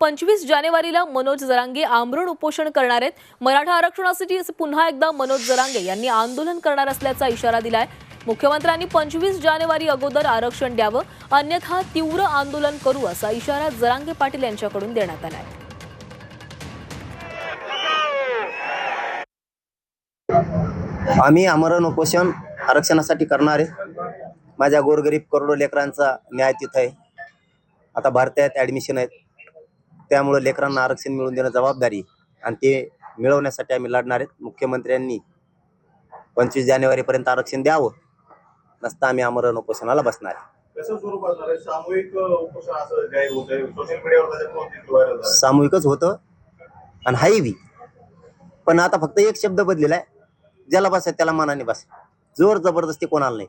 पंचवीस जानेवारीला मनोज जरांगे आमरण उपोषण करणार आहेत. मराठा आरक्षणासाठी पुन्हा एकदा मनोज जरांगे यांनी आंदोलन करणार असल्याचा इशारा दिलाय. मुख्यमंत्र्यांनी पंचवीस जानेवारी अगोदर आरक्षण द्यावं अन्यथा तीव्र आंदोलन करू असा इशारा जरांगे पाटील यांच्याकडून देण्यात आलाय. आम्ही आमरण उपोषण आरक्षणासाठी करणार आहे. माझ्या गोरगरीब करोडो लेकरांचा न्याय तिथं आहे. आता भारतात ॲडमिशन आहेत. त्यामुळं लेकरांना आरक्षण मिळवून देणं जबाबदारी. आणि ते मिळवण्यासाठी आम्ही लढणार आहेत. मुख्यमंत्र्यांनी पंचवीस जानेवारीपर्यंत आरक्षण द्यावं. नसतं आम्ही आमरण उपोषणाला बसणार सामूहिकच होतं आणि हाही बी. पण आता फक्त एक शब्द बदलेला आहे. ज्याला बसाय त्याला मनाने बस. जोर जबरदस्ती कोणाला नाही.